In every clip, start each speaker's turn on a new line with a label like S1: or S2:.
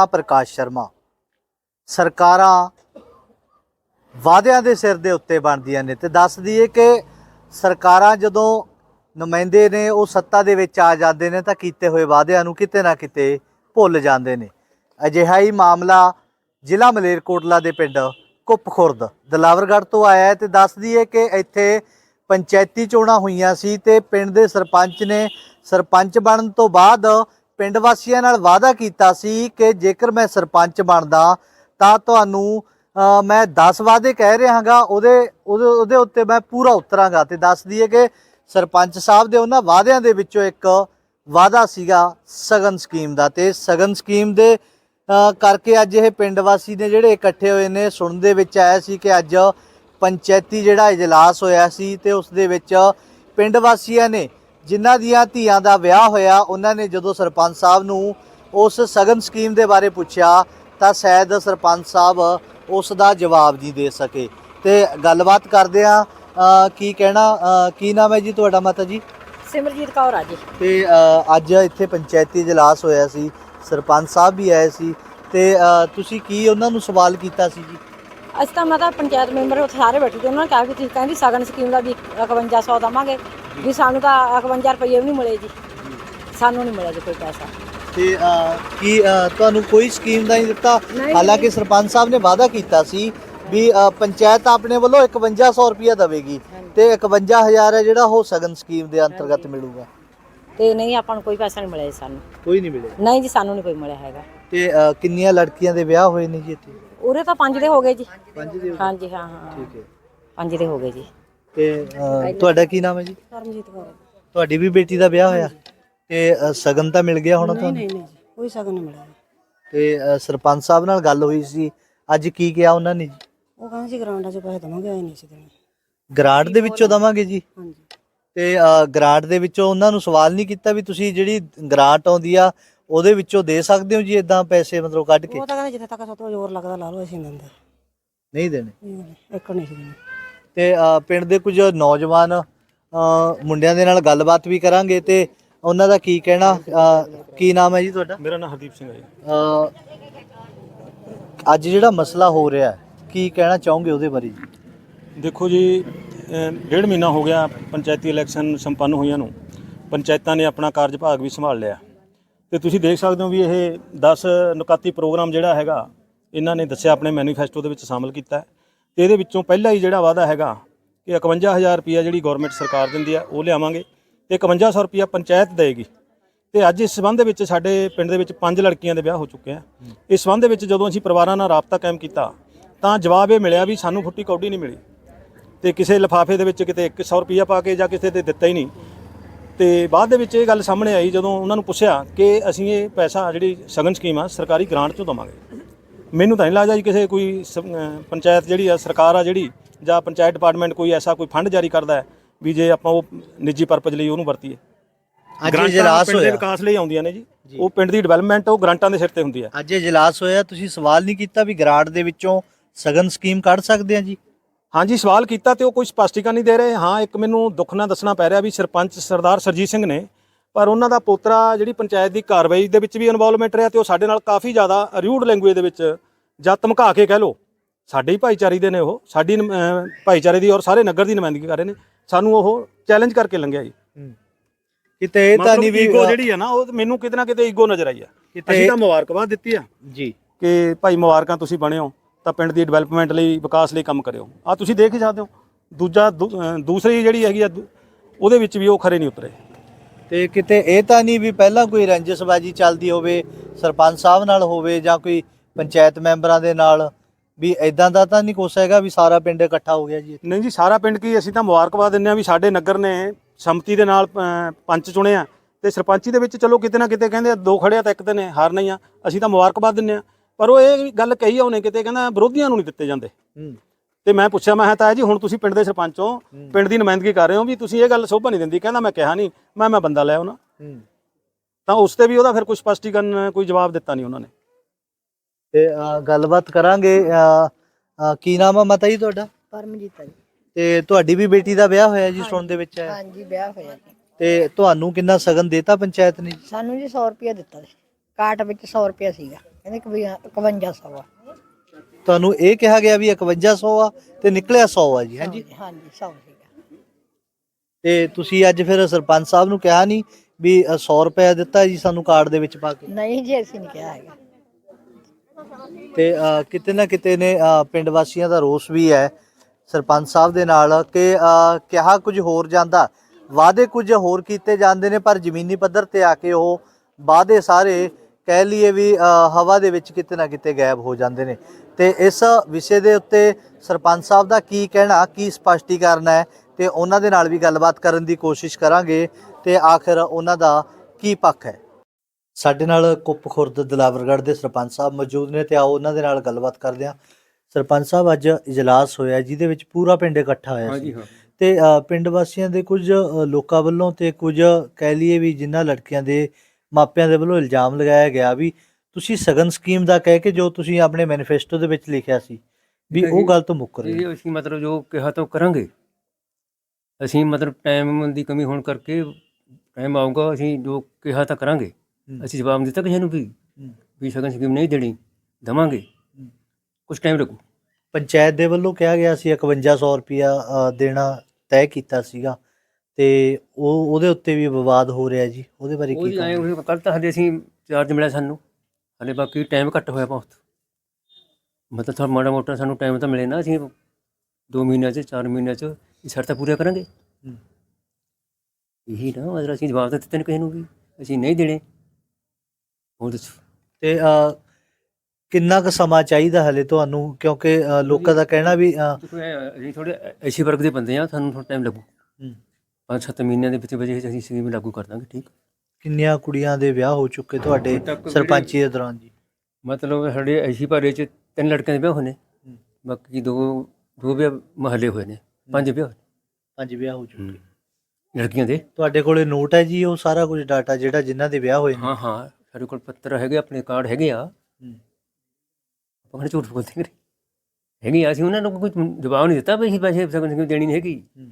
S1: ਆ ਪ੍ਰਕਾਸ਼ ਸ਼ਰਮਾ। ਸਰਕਾਰਾਂ ਵਾਅਦਿਆਂ ਦੇ ਸਿਰ ਦੇ ਉੱਤੇ ਬਣਦੀਆਂ ਨੇ ਤੇ ਦੱਸ ਦਈਏ ਕਿ ਸਰਕਾਰਾਂ ਜਦੋਂ ਨੁਮਾਇੰਦੇ ਨੇ, ਉਹ ਸੱਤਾ ਦੇ ਵਿੱਚ ਆ ਜਾਂਦੇ ਨੇ ਤਾਂ ਕੀਤੇ ਹੋਏ ਵਾਅਦਿਆਂ ਨੂੰ ਕਿਤੇ ਨਾ ਕਿਤੇ ਭੁੱਲ ਜਾਂਦੇ ਨੇ। ਅਜਿਹਾ ਹੀ ਮਾਮਲਾ ਜ਼ਿਲ੍ਹਾ ਮਲੇਰਕੋਟਲਾ ਦੇ ਪਿੰਡ ਕੁੱਪ ਖੁਰਦ ਦਲਾਵਰਗੜ੍ਹ ਤੋਂ ਆਇਆ ਤੇ ਦੱਸ ਦਈਏ ਕਿ ਇੱਥੇ ਪੰਚਾਇਤੀ ਚੋਣਾਂ ਹੋਈਆਂ ਸੀ ਤੇ ਪਿੰਡ ਦੇ ਸਰਪੰਚ ਨੇ ਸਰਪੰਚ ਬਣਨ ਤੋਂ ਬਾਅਦ ਪਿੰਡ ਵਾਸੀਆਂ ਨਾਲ ਵਾਅਦਾ ਕੀਤਾ ਸੀ ਕਿ ਜੇਕਰ ਮੈਂ ਸਰਪੰਚ ਬਣਦਾ, ਤਾਂ ਤੁਹਾਨੂੰ ਮੈਂ 10 ਵਾਅਦੇ ਕਹਿ ਰਿਹਾਗਾ, ਉਹਦੇ ਉਹਦੇ ਉਹਦੇ ਉੱਤੇ ਮੈਂ ਪੂਰਾ ਉਤਰਾਂਗਾ ਤੇ ਦੱਸ ਦਈਏ ਕਿ ਸਰਪੰਚ ਸਾਹਿਬ ਦੇ ਉਹਨਾਂ ਵਾਅਦਿਆਂ ਦੇ ਵਿੱਚੋਂ ਇੱਕ ਵਾਅਦਾ ਸੀਗਾ ਸਗਨ ਸਕੀਮ ਦਾ ਤੇ ਸਗਨ ਸਕੀਮ ਦੇ ਕਰਕੇ ਅੱਜ ਇਹ ਪਿੰਡ ਵਾਸੀ ਨੇ ਜਿਹੜੇ ਇਕੱਠੇ ਹੋਏ ਨੇ, ਸੁਣਨ ਦੇ ਵਿੱਚ ਆਇਆ ਸੀ ਕਿ ਅੱਜ ਪੰਚਾਇਤੀ ਜਿਹੜਾ ਇਜਲਾਸ ਹੋਇਆ ਸੀ ਤੇ ਉਸ ਦੇ ਵਿੱਚ ਪਿੰਡ ਵਾਸੀਆਂ ਨੇ ਜਿਨ੍ਹਾਂ ਦੀਆਂ ਧੀਆਂ ਦਾ ਵਿਆਹ ਹੋਇਆ ਉਹਨਾਂ ਨੇ ਜਦੋਂ ਸਰਪੰਚ ਸਾਹਿਬ ਨੂੰ ਉਸ ਸਗਨ ਸਕੀਮ ਦੇ ਬਾਰੇ ਪੁੱਛਿਆ ਤਾਂ ਸ਼ਾਇਦ ਸਰਪੰਚ ਸਾਹਿਬ ਉਸ ਦਾ ਜਵਾਬ ਨਹੀਂ ਦੇ ਸਕੇ। ਤੇ ਗੱਲਬਾਤ ਕਰਦੇ ਆ ਕੀ ਕਹਿਣਾ ਕੀ ਨਾਮ ਹੈ ਜੀ ਤੁਹਾਡਾ ਮਾਤਾ ਜੀ?
S2: ਸਿਮਰਜੀਤ ਕੌਰ ਆ ਜੀ।
S1: ਤੇ ਅੱਜ ਇੱਥੇ ਪੰਚਾਇਤੀ ਇਜਲਾਸ ਹੋਇਆ ਸੀ ਸਰਪੰਚ ਸਾਹਿਬ ਵੀ ਆਏ ਸੀ ਤੇ ਤੁਸੀਂ ਕੀ ਉਹਨਾਂ ਨੂੰ ਸਵਾਲ ਕੀਤਾ ਸੀ ਜੀ?
S2: ਅਸੀਂ ਤਾਂ ਮਤਾ ਪੰਚਾਇਤ ਮੈਂਬਰ ਉੱਥੇ ਸਾਰੇ ਬੈਠੇ ਤੇ ਉਹਨਾਂ ਨੇ ਕਿਹਾ ਵੀ ਤੁਸੀਂ ਕਹਿੰਦੀ ਸਗਨ ਸਕੀਮ ਦਾ ਵੀ 5100 ਦਵਾਂਗੇ। ਵੀ ਸਾਨੂੰ ਤਾਂ 51 ਰੁਪਏ ਵੀ ਨਹੀਂ ਮਿਲੇ ਜੀ। ਸਾਨੂੰ ਨਹੀਂ ਮਿਲਿਆ ਜੀ ਕੋਈ ਪੈਸਾ।
S1: ਤੇ ਅ, ਕੀ ਤੁਹਾਨੂੰ ਕੋਈ ਸਕੀਮ ਦਾ ਨਹੀਂ ਦਿੱਤਾ?
S2: ਨਹੀਂ,
S1: ਹਾਲਾਂਕਿ ਸਰਪੰਚ ਸਾਹਿਬ ਨੇ ਵਾਅਦਾ ਕੀਤਾ ਸੀ ਵੀ ਪੰਚਾਇਤ ਆਪਣੇ ਵੱਲੋਂ 5100 ਰੁਪਇਆ ਦੇਵੇਗੀ ਤੇ 51000 ਹੈ ਜਿਹੜਾ ਉਹ ਸਗਨ ਸਕੀਮ ਦੇ ਅੰਤਰਗਤ ਮਿਲੂਗਾ।
S2: ਤੇ ਨਹੀਂ ਆਪਾਂ ਨੂੰ ਕੋਈ ਪੈਸਾ ਨਹੀਂ ਮਿਲਿਆ ਜੀ ਸਾਨੂੰ।
S1: ਕੋਈ ਨਹੀਂ ਮਿਲੇਗਾ
S2: ਨਹੀਂ ਜੀ ਸਾਨੂੰ ਨਹੀਂ ਕੋਈ ਮਿਲਿਆ ਹੈਗਾ।
S1: ਤੇ ਕਿੰਨੀਆਂ ਲੜਕੀਆਂ ਦੇ ਵਿਆਹ ਹੋਏ ਨੇ ਜੀ ਇੱਥੇ?
S2: ਉਰੇ ਤਾਂ ਪੰਜ ਦੇ ਹੋ ਗਏ ਜੀ।
S1: ਪੰਜ ਦੇ
S2: ਹਾਂਜੀ ਹਾਂ ਹਾਂ।
S1: ਠੀਕ ਹੈ।
S2: ਪੰਜ ਦੇ ਹੋ ਗਏ ਜੀ।
S1: ਤੇ ਅ, ਤੁਹਾਡਾ ਕੀ ਨਾਮ ਹੈ ਜੀ?
S2: ਕਰਮਜੀਤ ਕੌਰ।
S1: ਤੁਹਾਡੀ ਵੀ ਬੇਟੀ ਦਾ ਵਿਆਹ ਹੋਇਆ ਤੇ ਅ, ਸਗਨ ਤਾਂ ਮਿਲ ਗਿਆ ਹੋਣਾ ਤੁਹਾਨੂੰ?
S2: ਨਹੀਂ ਜੀ ਕੋਈ ਸਗਨ ਨਹੀਂ ਮਿਲਿਆ।
S1: ਤੇ ਅ, ਸਰਪੰਚ ਸਾਹਿਬ ਨਾਲ ਗੱਲ ਹੋਈ ਸੀ। ਅੱਜ ਕੀ ਕਿਹਾ ਉਹਨਾਂ ਨੇ ਜੀ?
S2: ਉਹ ਕਹਿੰਦੇ ਸੀ ਗਰਾਊਂਡਾਂ 'ਚ ਪੈਸੇ ਦਵਾਂਗੇ ਆਏ ਨਹੀਂ ਸੀ ਦੇਣੇ।
S1: ਗ੍ਰਾਂਟ ਦੇ ਵਿੱਚੋਂ ਦਵਾਂਗੇ ਜੀ?
S2: ਹਾਂਜੀ।
S1: ਤੇ ਅ, ਗ੍ਰਾਂਟ ਦੇ ਵਿੱਚੋਂ ਉਹਨਾਂ ਨੂੰ ਸਵਾਲ ਨਹੀਂ ਕੀਤਾ ਵੀ ਤੁਸੀਂ ਜਿਹੜੀ ਗ੍ਰਾਂਟ ਆਉਂਦੀ ਆ ਉਹਦੇ ਵਿੱਚੋਂ ਦੇ ਸਕਦੇ ਹੋ ਜੀ ਇਦਾਂ ਪੈਸੇ ਮਤਲਬ ਕੱਢ ਕੇ?
S2: ਉਹ ਤਾਂ ਕਹਿੰਦੇ ਜਿੱਥੇ ਤੱਕ ਸਾਤੋਂ ਜ਼ੋਰ ਲੱਗਦਾ ਲਾ ਲਓ ਅਸੀਂ ਨਹੀਂ ਦਿੰਦੇ।
S1: ਨਹੀਂ ਦੇਣੇ।
S2: ਨਹੀਂ, ਇੱਕ ਨਹੀਂ ਸੀ ਦੇਣੇ।
S1: ਤੇ ਅ, ਪਿੰਡ ਦੇ ਕੁਝ ਨੌਜਵਾਨ ਅ, ਮੁੰਡਿਆਂ ਦੇ ਨਾਲ ਗੱਲਬਾਤ ਵੀ ਕਰਾਂਗੇ ਤੇ ਉਹਨਾਂ ਦਾ ਕੀ ਕਹਿਣਾ ਅ, ਕੀ ਨਾਮ ਹੈ ਜੀ ਤੁਹਾਡਾ?
S3: ਮੇਰਾ ਨਾਮ ਹਰਦੀਪ ਸਿੰਘ ਹੈ ਜੀ।
S1: ਅ, ਅੱਜ ਜਿਹੜਾ ਮਸਲਾ ਹੋ ਰਿਹਾ ਹੈ, ਕੀ ਕਹਿਣਾ ਚਾਹੋਗੇ ਉਹਦੇ ਬਾਰੇ ਜੀ?
S3: ਦੇਖੋ ਜੀ ਅਮ ਡੇਢ ਮਹੀਨਾ ਹੋ ਗਿਆ ਪੰਚਾਇਤੀ ਇਲੈਕਸ਼ਨ ਸੰਪੰਨ ਹੋਈਆਂ ਨੂੰ। ਪੰਚਾਇਤਾਂ ਨੇ ਆਪਣਾ ਕਾਰਜਭਾਗ ਵੀ ਸੰਭਾਲ ਲਿਆ। ਤੇ ਤੁਸੀਂ ਦੇਖ ਸਕਦੇ ਹੋ ਵੀ ਇਹ 10 ਨੁਕਾਤੀ ਪ੍ਰੋਗਰਾਮ ਜਿਹੜਾ ਹੈਗਾ ਇਹਨਾਂ ਨੇ ਦੱਸਿਆ ਆਪਣੇ ਮੈਨੀਫੈਸਟੋ ਦੇ ਵਿੱਚ ਸ਼ਾਮਲ ਕੀਤਾ ਹੈ। ਤੇ ਇਹਦੇ ਵਿੱਚੋਂ ਪਹਿਲਾ ਹੀ ਜਿਹੜਾ ਵਾਅਦਾ ਹੈਗਾ ਕਿ 51000 ਰੁਪਇਆ ਜਿਹੜੀ ਗਵਰਨਮੈਂਟ ਸਰਕਾਰ ਦਿੰਦੀ ਆ, ਉਹ ਲਿਆਵਾਂਗੇ ਤੇ 5100 ਰੁਪਇਆ ਪੰਚਾਇਤ ਦੇਗੀ। ਤੇ ਅੱਜ ਇਸ ਸੰਬੰਧ ਵਿੱਚ ਸਾਡੇ ਪਿੰਡ ਦੇ ਵਿੱਚ ਪੰਜ ਲੜਕੀਆਂ ਦੇ ਵਿਆਹ ਹੋ ਚੁੱਕੇ ਆ। ਇਸ ਸੰਬੰਧ ਵਿੱਚ ਜਦੋਂ ਅਸੀਂ ਪਰਿਵਾਰਾਂ ਨਾਲ ਰਾਬਤਾ ਕਾਇਮ ਕੀਤਾ, ਤਾਂ ਜਵਾਬ ਇਹ ਮਿਲਿਆ ਵੀ ਸਾਨੂੰ ਫੁੱਟੀ ਕੌਡੀ ਨਹੀਂ ਮਿਲੀ। ਤੇ ਕਿਸੇ ਲਿਫਾਫੇ ਦੇ ਵਿੱਚ ਕਿਤੇ 100 ਰੁਪਈਆ ਪਾ ਕੇ ਜਾਂ ਕਿਸੇ ਤੇ ਦਿੱਤਾ ਹੀ ਨਹੀਂ। ਤੇ ਬਾਅਦ ਦੇ ਵਿੱਚ ਇਹ ਗੱਲ ਸਾਹਮਣੇ ਆਈ ਜਦੋਂ ਉਹਨਾਂ ਨੂੰ ਪੁੱਛਿਆ ਕਿ ਅਸੀਂ ਇਹ ਪੈਸਾ ਜਿਹੜੀ ਸਗਨ ਸਕੀਮ ਆ, ਸਰਕਾਰੀ ਗ੍ਰਾਂਟ ਚੋਂ ਦਵਾਂਗੇ। ਮੈਨੂੰ ਤਾਂ ਨਹੀਂ ਲੱਗਦਾ ਜੀ ਕਿਸੇ ਕੋਈ ਸ- ਅਹ ਪੰਚਾਇਤ ਜਿਹੜੀ ਆ ਸਰਕਾਰ ਆ ਜਿਹੜੀ ਜਾਂ ਪੰਚਾਇਤ ਡਿਪਾਰਟਮੈਂਟ ਕੋਈ ਐਸਾ ਕੋਈ ਫੰਡ ਜਾਰੀ ਕਰਦਾ ਹੈ ਵੀ ਜੇ ਆਪਾਂ ਉਹ ਨਿੱਜੀ ਪਰਪਸ ਲਈ ਉਹਨੂੰ ਵਰਤੀਏ।
S1: ਅੱਜ
S3: ਗ੍ਰਾਂਟਾਂ
S1: ਇਜਲਾਸ
S3: ਪਿੰਡ ਦੇ
S1: ਹੋਇਆ।
S3: ਵਿਕਾਸ ਲਈ ਆਉਂਦੀਆਂ ਨੇ ਜੀ। ਉਹ ਪਿੰਡ ਦੀ ਡਿਵੈਲਪਮੈਂਟ ਉਹ ਗ੍ਰਾਂਟਾਂ ਦੇ ਸਿਰ ਤੇ ਹੁੰਦੀ ਹੈ।
S1: ਅੱਜ ਇਜਲਾਸ ਹੋਇਆ ਤੁਸੀਂ ਸਵਾਲ ਨਹੀਂ ਕੀਤਾ ਵੀ ਗ੍ਰਾਂਟ ਦੇ ਵਿੱਚੋਂ ਸਗਨ ਸਕੀਮ ਕੱਢ ਸਕਦੇ ਆ ਜੀ?
S3: ਹਾਂਜੀ ਸਵਾਲ ਕੀਤਾ ਤੇ ਉਹ ਕੋਈ ਸਪਸ਼ਟੀਕਰਨ ਨਹੀਂ ਦੇ ਰਹੇ। ਹਾਂ ਇੱਕ ਮੈਨੂੰ ਦੁੱਖ ਨਾਲ ਦੱਸਣਾ ਪੈ ਰਿਹਾ ਵੀ ਸਰਪੰਚ ਸਰਦਾਰ ਸਰਜੀਤ ਸਿੰਘ ਨੇ ਪਰ ਉਹਨਾਂ ਦਾ ਪੋਤਰਾ ਜਿਹੜੀ ਪੰਚਾਇਤ ਦੀ ਕਾਰਵਾਈ ਦੇ ਵਿੱਚ ਵੀ ਇਨਵੋਲਵਮੈਂਟ ਰਿਹਾ ਤੇ ਉਹ ਸਾਡੇ ਨਾਲ ਕਾਫੀ ਜ਼ਿਆਦਾ ਰਿਊਡ ਲੈਂਗੁਏਜ ਦੇ ਵਿੱਚ ਜਾਂ ਧਮਕਾ ਕੇ ਕਹਿ ਲੋ ਸਾਡੇ ਹੀ ਭਾਈਚਾਰੇ ਦੇ ਨੇ ਉਹ ਸਾਡੀ ਭਾਈਚਾਰੇ ਦੀ ਔਰ ਸਾਰੇ ਨਗਰ ਦੀ ਨੁਮਾਇੰਦਗੀ ਕਰ ਰਹੇ ਨੇ ਸਾਨੂੰ ਉਹ ਚੈਲੰਜ ਕਰਕੇ ਲੰਘਿਆ ਜੀ।
S1: ਕਿਤੇ ਇਹ ਤਾਂ ਨਹੀਂ ਵੀ
S3: ਈਗੋ ਜਿਹੜੀ ਹੈ ਨਾ ਉਹ ਮੈਨੂੰ ਕਿਤੇ ਨਾ ਕਿਤੇ ਈਗੋ ਨਜ਼ਰ ਆਈ ਆ। ਅਸੀਂ ਤਾਂ ਮੁਬਾਰਕਬਾਦ ਦਿੱਤੀ ਆ।
S1: ਜੀ।
S3: ਕਿ ਭਾਈ ਮੁਬਾਰਕਾਂ ਤੁਸੀਂ ਬਣੇ ਹੋ ਤਾਂ ਪਿੰਡ ਦੀ ਡਿਵੈਲਪਮੈਂਟ ਲਈ ਵਿਕਾਸ ਲਈ ਕੰਮ ਕਰਿਓ। ਆ ਤੁਸੀਂ ਦੇਖ ਹੀ ਸਕਦੇ ਹੋ ਦੂਜਾ ਦੂਸਰੀ ਜਿਹੜੀ ਹੈਗੀ ਆ ਉਹਦੇ ਵਿੱਚ ਵੀ ਉਹ ਖਰੇ ਨਹੀਂ ਉਤਰੇ।
S1: ਤੇ ਕਿਤੇ ਇਹ ਤਾਂ ਨਹੀਂ ਵੀ ਪਹਿਲਾਂ ਕੋਈ ਰੰਜਸਬਾਜੀ ਚੱਲਦੀ ਹੋਵੇ ਸਰਪੰਚ ਸਾਹਿਬ ਨਾਲ ਹੋਵੇ ਜਾਂ ਕੋਈ ਪੰਚਾਇਤ ਮੈਂਬਰਾਂ ਦੇ ਨਾਲ ਵੀ ਐਦਾਂ ਦਾ ਤਾਂ ਨਹੀਂ ਕੁਛ ਹੈਗਾ ਵੀ ਸਾਰਾ ਪਿੰਡ ਇਕੱਠਾ ਹੋ ਗਿਆ ਜੀ।
S3: ਨਹੀਂ ਜੀ ਸਾਰਾ ਪਿੰਡ ਕੀ ਅਸੀਂ ਤਾਂ ਮੁਬਾਰਕਬਾਦ ਦਿੰਦੇ ਆ ਵੀ ਸਾਡੇ ਨਗਰ ਨੇ ਸੰਮਤੀ ਦੇ ਨਾਲ ਪੰਚ ਚੁਣਿਆ ਤੇ ਸਰਪੰਚੀ ਦੇ ਵਿੱਚ ਚਲੋ ਕਿਤੇ ਨਾ ਕਿਤੇ ਕਹਿੰਦੇ ਆ, ਦੋ ਖੜਿਆ ਤਾਂ ਇੱਕ ਤੇ ਨੇ ਹਾਰਨਾ ਹੀ ਆ। ਅਸੀਂ ਤਾਂ ਮੁਬਾਰਕਬਾਦ ਦਿੰਦੇ ਆ ਪਰ ਉਹ ਇਹ ਗੱਲ ਕਹੀ ਆ ਉਹਨੇ ਕਿਤੇ ਕਹਿੰਦਾ ਵਿਰੋਧੀਆਂ ਨੂੰ ਨਹੀਂ ਦਿੱਤੇ ਜਾਂਦੇ।
S1: ਹੂੰ।
S3: ਤੇ ਮੈਂ ਪੁੱਛਿਆ ਮੈਂ ਕਿਹਾ ਤਾਇਆ ਜੀ ਹੁਣ ਤੁਸੀਂ ਪਿੰਡ ਦੇ ਸਰਪੰਚ ਹੋ ਪਿੰਡ ਦੀ ਨੁਮਾਇੰਦਗੀ ਕਰ ਰਹੇ ਹੋ ਵੀ ਤੁਸੀਂ ਇਹ ਗੱਲ ਸੋਭਾ ਨਹੀਂ ਦਿੰਦੀ ਕਹਿੰਦਾ ਮੈਂ ਕਿਹਾ ਨਹੀਂ ਮੈਂ ਮੈਂ ਬੰਦਾ ਲੈ ਆਉਣਾ।
S1: ਹੂੰ।
S3: ਤਾਂ ਉਸ ਤੇ ਵੀ ਉਹਦਾ ਫਿਰ ਕੋਈ ਸਪਸ਼ਟੀਕਰਨ ਕੋਈ ਜਵਾਬ ਦਿੱਤਾ ਨਹੀਂ ਉਹਨਾਂ ਨੇ।
S1: ਤੇ ਗੱਲਬਾਤ ਕਰਾਂਗੇ ਕੀ ਨਾਮ ਆ ਮਾਤਾ ਜੀ ਤੁਹਾਡਾ?
S2: ਪਰਮਜੀਤ ਜੀ।
S1: ਤੇ ਤੁਹਾਡੀ ਵੀ ਬੇਟੀ ਦਾ ਵਿਆਹ ਹੋਇਆ ਜੀ ਸੁਣ ਦੇ ਵਿੱਚ ਆਇਆ।
S2: ਹਾਂਜੀ ਵਿਆਹ ਹੋਇਆ ਜੀ।
S1: ਤੇ ਤੁਹਾਨੂੰ ਕਿੰਨਾ ਸਗਨ ਦੇਤਾ ਪੰਚਾਇਤ ਨੇ?
S2: ਸਾਨੂੰ ਜੀ 100 ਰੁਪਏ ਦਿੱਤਾ ਜੀ ਕਾਟ ਵਿੱਚ 100 ਰੁਪਿਆ ਸੀਗਾ। ਕਹਿੰਦੇ ਕਿ ਵੀ 5100 ਆ।
S1: ਤੁਹਾਨੂੰ ਇਹ ਕਿਹਾ ਗਿਆ ਵੀ 5100 ਆ ਤੇ ਨਿਕਲਿਆ 100 ਆ ਜੀ ਹਾਂਜੀ?
S2: ਹਾਂਜੀ 100 ਸੀਗਾ।
S1: ਤੇ ਤੁਸੀਂ ਅੱਜ ਫਿਰ ਸਰਪੰਚ ਸਾਹਿਬ ਨੂੰ ਕਿਹਾ ਨਹੀਂ ਵੀ ਅ, 100 ਰੁਪਏ ਦਿੱਤਾ ਜੀ ਸਾਨੂੰ ਕਾਰਡ ਦੇ ਵਿੱਚ ਪਾ ਕੇ?
S2: ਨਹੀਂ ਜੀ ਅਸੀਂ ਨਹੀਂ ਕਿਹਾ ਹੈਗਾ।
S1: ਤੇ ਅ, ਕਿਤੇ ਨਾ ਕਿਤੇ ਨੇ ਅ, ਪਿੰਡ ਵਾਸੀਆਂ ਦਾ ਰੋਸ ਵੀ ਹੈ ਸਰਪੰਚ ਸਾਹਿਬ ਦੇ ਨਾਲ ਕਿ ਅ, ਕਿਹਾ ਕੁਝ ਹੋਰ ਜਾਂਦਾ। ਵਾਅਦੇ ਕੁਝ ਹੋਰ ਕੀਤੇ ਜਾਂਦੇ ਨੇ ਪਰ ਜ਼ਮੀਨੀ ਪੱਧਰ ਤੇ ਆ ਕੇ ਉਹ ਵਾਅਦੇ ਸਾਰੇ ਕਹਿ ਲਈਏ ਵੀ ਹਵਾ ਦੇ ਵਿੱਚ ਕਿਤੇ ਨਾ ਕਿਤੇ ਗਾਇਬ ਹੋ ਜਾਂਦੇ ਨੇ। ਤੇ ਇਸ ਵਿਸ਼ੇ ਦੇ ਉੱਤੇ ਸਰਪੰਚ ਸਾਹਿਬ ਦਾ ਕੀ ਕਹਿਣਾ ਕੀ ਸਪਸ਼ਟੀਕਰਨ ਹੈ? ਤੇ ਉਹਨਾਂ ਦੇ ਨਾਲ ਵੀ ਗੱਲਬਾਤ ਕਰਨ ਦੀ ਕੋਸ਼ਿਸ਼ ਕਰਾਂਗੇ। ਤੇ ਆਖਿਰ ਉਹਨਾਂ ਦਾ ਕੀ ਪੱਖ ਹੈ? ਸਾਡੇ ਨਾਲ ਕੁੱਪ ਖੁਰਦ ਦਲਾਵਰਗੜ੍ਹ ਦੇ ਸਰਪੰਚ ਸਾਹਿਬ ਮੌਜੂਦ ਨੇ ਤੇ ਆਓ ਉਹਨਾਂ ਦੇ ਨਾਲ ਗੱਲਬਾਤ ਕਰਦੇ ਹਾਂ। ਸਰਪੰਚ ਸਾਹਿਬ ਅੱਜ ਇਜਲਾਸ ਹੋਇਆ ਜਿਹਦੇ ਵਿੱਚ ਪੂਰਾ ਪਿੰਡ ਇਕੱਠਾ ਹੋਇਆ ਸੀ। ਤੇ ਪਿੰਡ ਵਾਸੀਆਂ ਦੇ ਕੁਝ ਲੋਕਾਂ ਵੱਲੋਂ ਤੇ ਕੁਝ ਕਹਿ ਲਈਏ ਵੀ ਜਿਨ੍ਹਾਂ ਲੜਕੀਆਂ ਦੇ ਮਾਪਿਆਂ ਦੇ ਵੱਲੋਂ ਇਲਜ਼ਾਮ ਲਗਾਇਆ ਗਿਆ ਵੀ ਤੁਸੀਂ ਸਗਨ ਸਕੀਮ ਦਾ ਕਹਿ ਕੇ ਜੋ ਤੁਸੀਂ ਆਪਣੇ ਮੈਨੀਫੈਸਟੋ ਦੇ ਵਿੱਚ ਲਿਖਿਆ ਸੀ ਵੀ ਉਹ ਗੱਲ ਤੋਂ ਮੁੱਕਰ ਰਹੇ
S4: ਇਹ ਅਸੀਂ ਮਤਲਬ ਜੋ ਕਿਹਾ ਤਾਂ ਕਰਾਂਗੇ। ਅਸੀਂ ਮਤਲਬ ਟਾਈਮ ਦੀ ਕਮੀ ਹੋਣ ਕਰਕੇ ਟਾਈਮ ਆਊਗਾ ਅਸੀਂ ਜੋ ਕਿਹਾ ਤਾਂ ਕਰਾਂਗੇ। ਅਸੀਂ ਜਵਾਬ ਦਿੱਤਾ ਕਿਸੇ ਨੂੰ ਵੀ। ਵੀ ਸਗਨ ਸਕੀਮ ਨਹੀਂ ਦੇਣੀ ਦਵਾਂਗੇ। ਕੁਝ ਟਾਈਮ ਲੱਗੂ
S1: ਪੰਚਾਇਤ ਦੇ ਵੱਲੋਂ ਕਿਹਾ ਗਿਆ ਸੀ 5100 ਰੁਪਿਆ ਅ, ਦੇਣਾ ਤੈਅ ਕੀਤਾ ਸੀਗਾ। ਤੇ ਉਹ ਉਹਦੇ ਉੱਤੇ ਵੀ ਵਿਵਾਦ ਹੋ ਰਿਹਾ ਜੀ ਉਹਦੇ ਬਾਰੇ
S4: ਉਹ
S1: ਕੀ
S4: ਆਏ
S1: ਕਹੋਗੇ?
S4: ਕੱਲ ਤਾਂ ਹਲੇ ਅਸੀਂ ਚਾਰਜ ਮਿਲਿਆ ਸਾਨੂੰ ਹਲੇ ਬਾਕੀ ਟਾਈਮ ਘੱਟ ਹੋਇਆ ਬਹੁਤ ਮਤਲਬ ਥੋੜਾ ਮਾੜਾ ਮੋਟਾ ਸਾਨੂੰ ਟਾਈਮ ਤਾਂ ਮਿਲੇ ਨਾ ਅਸੀਂ 2 ਮਹੀਨਿਆਂ ਚ 4 ਮਹੀਨਿਆਂ ਚ ਇਹ ਸ਼ਰਤਾਂ ਪੂਰੀਆਂ ਕਰਾਂਗੇ
S1: ਹੂੰ।
S4: ਇਹੀ ਨਾ ਮਤਲਬ ਅਸੀਂ ਜਵਾਬ ਤਾਂ ਦਿੱਤੇ ਨੇ ਕਿਸੇ ਨੂੰ ਵੀ ਅਸੀਂ ਨਹੀਂ ਦੇਣੇ ਹੁਣ ਦੱਸੋ
S1: ਤੇ ਅ, ਕਿੰਨਾ ਕੁ ਸਮਾਂ ਚਾਹੀਦਾ ਹਲੇ ਤੁਹਾਨੂੰ ਕਿਉਂਕਿ ਅ, ਲੋਕਾਂ ਦਾ ਕਹਿਣਾ ਵੀ ਅ,
S4: ਇਹ ਅਸੀਂ ਥੋੜੇ ਐਸੀ ਵਰਗ ਦੇ ਬੰਦੇ ਆ ਸਾਨੂੰ ਥੋੜਾ ਟਾਈਮ ਲੱਗੂ
S1: ਹੂੰ।
S4: 5-7 ਮਹੀਨਿਆਂ ਦੇ ਵਿੱਚ ਵਿੱਚ ਅਸੀਂ ਸਕੀਮ ਲਾਗੂ ਕਰ ਦਾਂਗੇ ਠੀਕ?
S1: ਕਿੰਨੀਆਂ ਕੁੜੀਆਂ ਦੇ ਵਿਆਹ ਹੋ ਚੁੱਕੇ ਤੁਹਾਡੇ
S4: ਹੁਣ ਤੱਕ ਵੀਰੇ-
S1: ਸਰਪੰਚੀ ਦੇ ਦੌਰਾਨ ਜੀ?
S4: ਮਤਲਬ ਸਾਡੇ ਐਸੀ ਭਾਰੇ ਚ ਤਿੰਨ ਲੜਕਿਆਂ ਦੇ ਵਿਆਹ ਹੋਏ ਨੇ
S1: ਹੂੰ।
S4: ਬਾਕੀ ਦੋ ਦੋ ਵਿਆਹ ਮਹੱਲੇ ਹੋਏ ਨੇ ਪੰਜ ਵਿਆਹ ਹੋਏ
S1: ਪੰਜ ਵਿਆਹ ਹੋ ਚੁੱਕੇ।
S4: ਲੜਕੀਆਂ ਦੇ।
S1: ਤੁਹਾਡੇ ਕੋਲੇ ਨੋਟ ਹੈ ਜੀ ਉਹ ਸਾਰਾ ਕੁਝ ਡਾਟਾ ਜਿਹੜਾ ਜਿਨ੍ਹਾਂ ਦੇ ਵਿਆਹ ਹੋਏ ਨੇ?
S4: ਹਾਂ ਹਾਂ। ਸਾਡੇ ਕੋਲ ਪੱਤਰ ਹੈਗੇ ਆਪਣੇ ਕਾਰਡ ਹੈਗੇ ਆ।
S1: ਹੂੰ।
S4: ਆਪਾਂ ਕਿਹੜਾ ਝੂਠ ਬੋਲਦੇ ਕਰੇ ਹੈਗੇ ਆ ਅਸੀਂ ਉਹਨਾਂ ਨੂੰ ਕੋਈ ਜਵਾਬ ਨਹੀਂ ਦਿੱਤਾ ਵੀ ਅਸੀਂ ਪੈਸੇ ਸਗਨ ਸੰਗ ਦੇਣੀ ਨਹੀਂ ਹੈਗੀ।
S1: ਹੂੰ।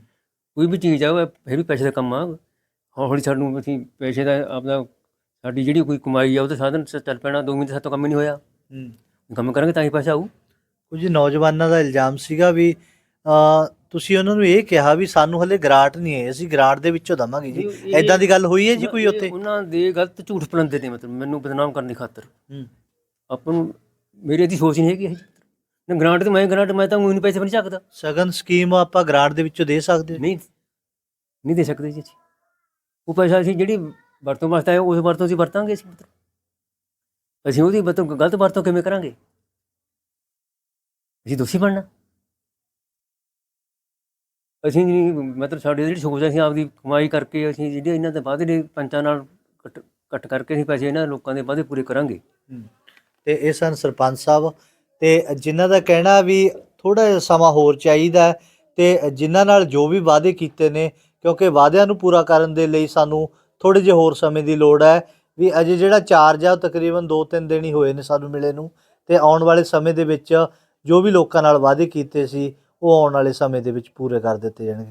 S4: ਕੋਈ ਵੀ ਚੀਜ਼ ਆ ਉਹ ਫਿਰ ਵੀ ਪੈਸੇ ਦਾ ਕੰਮ ਆ। ਹੌਲੀ ਹੌਲੀ ਸਾਨੂੰ ਅਸੀਂ ਪੈਸੇ ਦਾ ਆਪਦਾ ਸਾਡੀ ਜਿਹੜੀ ਕੋਈ ਕਮਾਈ ਆ ਉਹਦੇ ਸਾਧਨ ਚੱਲ ਪੈਣਾ ਦੋ ਮਹੀਨੇ ਸਾਤੋਂ ਕੰਮ ਹੀ ਨਹੀਂ ਹੋਇਆ।
S1: ਹੂੰ।
S4: ਕੰਮ ਕਰਾਂਗੇ ਤਾਂ ਹੀ ਪੈਸਾ ਆਊ।
S1: ਕੁਝ ਨੌਜਵਾਨਾਂ ਦਾ ਇਲਜ਼ਾਮ ਸੀਗਾ ਵੀ ਤੁਸੀਂ ਉਹਨਾਂ ਨੂੰ ਇਹ ਕਿਹਾ ਵੀ ਸਾਨੂੰ ਹਲੇ ਗ੍ਰਾਂਟ ਨਹੀਂ ਹੈ ਅਸੀਂ ਗ੍ਰਾਂਟ ਦੇ ਵਿੱਚੋਂ ਦਵਾਂਗੇ ਜੀ। ਐਦਾਂ ਦੀ ਗੱਲ ਹੋਈ ਹੈ ਜੀ ਕੋਈ ਉੱਥੇ?
S4: ਉਹਨਾਂ ਦੇ ਗਲਤ ਝੂਠ ਪਲੰਦੇ ਨੇ ਮਤਲਬ ਮੈਨੂੰ ਬਦਨਾਮ ਕਰਨ ਦੀ ਖਾਤਰ।
S1: ਹੂੰ।
S4: ਆਪਾਂ ਨੂੰ ਮੇਰੇ ਦੀ ਸੋਚ ਨਹੀਂ ਹੈਗੀ ਨਾ ਗ੍ਰਾਂਟ ਤੇ ਮੈਂ ਗ੍ਰਾਂਟ ਮੈਂ ਤਾਂ ਉਹਨੂੰ ਪੈਸੇ ਵੀ ਨਹੀਂ ਚੱਕਦਾ।
S1: ਸਗਨ ਸਕੀਮ ਆਪਾਂ ਗ੍ਰਾਂਟ ਦੇ ਵਿੱਚੋਂ ਦੇ ਸਕਦੇ ਹਾਂ।
S4: ਨਹੀਂ ਨਹੀਂ ਦੇ ਸਕਦੇ ਜੀ ਅਸੀਂ। ਉਹ ਪੈਸਾ ਅਸੀਂ ਜਿਹੜੀ ਵਰਤੋਂ ਵਾਸਤੇ ਆਇਆ ਉਸ ਵਰਤੋਂ ਅਸੀਂ ਵਰਤਾਂਗੇ ਅਸੀਂ। ਮਤਲਬ ਅਸੀਂ ਉਹਦੀ ਵਰਤੋਂ ਗਲਤ ਵਰਤੋਂ ਕਿਵੇਂ ਕਰਾਂਗੇ? ਅਸੀਂ ਦੋਸ਼ੀ ਬਣਨਾ। ਅਸੀਂ ਨਹੀਂ ਮਤਲਬ ਸਾਡੀ ਜਿਹੜੀ ਸੋਚ ਅਸੀਂ ਆਪਦੀ ਕਮਾਈ ਕਰਕੇ ਅਸੀਂ ਜਿਹੜੇ ਇਹਨਾਂ ਦੇ ਵਾਅਦੇ ਨੇ ਪੰਚਾਂ ਨਾਲ ਕੱਟ ਕੱਟ ਕਰਕੇ ਅਸੀਂ ਪੈਸੇ ਇਹਨਾਂ ਲੋਕਾਂ ਦੇ ਵਾਅਦੇ ਪੂਰੇ ਕਰਾਂਗੇ।
S1: ਤੇ ਇਹ ਸਨ ਸਰਪੰਚ ਸਾਹਿਬ ਤੇ ਜਿਨ੍ਹਾਂ ਦਾ ਕਹਿਣਾ ਵੀ ਥੋੜਾ ਜਿਹਾ ਸਮਾਂ ਹੋਰ ਚਾਹੀਦਾ ਹੈ ਤੇ ਜਿਨ੍ਹਾਂ ਨਾਲ ਜੋ ਵੀ ਵਾਅਦੇ ਕੀਤੇ ਨੇ, ਕਿਉਂਕਿ ਵਾਅਦਿਆਂ ਨੂੰ ਪੂਰਾ ਕਰਨ ਦੇ ਲਈ ਸਾਨੂੰ ਥੋੜੇ ਜਿਹੇ ਹੋਰ ਸਮੇਂ ਦੀ ਲੋੜ ਹੈ, ਵੀ ਅਜੇ ਜਿਹੜਾ ਚਾਰਜ ਆ ਉਹ ਤਕਰੀਬਨ 2-3 ਦਿਨ ਹੀ ਹੋਏ ਨੇ ਸਾਨੂੰ ਮਿਲੇ ਨੂੰ ਤੇ ਆਉਣ ਵਾਲੇ ਸਮੇਂ ਦੇ ਵਿੱਚ ਜੋ ਵੀ ਲੋਕਾਂ ਨਾਲ ਵਾਅਦੇ ਕੀਤੇ ਸੀ, ਉਹ ਆਉਣ ਵਾਲੇ ਸਮੇਂ ਦੇ ਵਿੱਚ ਪੂਰੇ ਕਰ ਦਿੱਤੇ ਜਾਣਗੇ।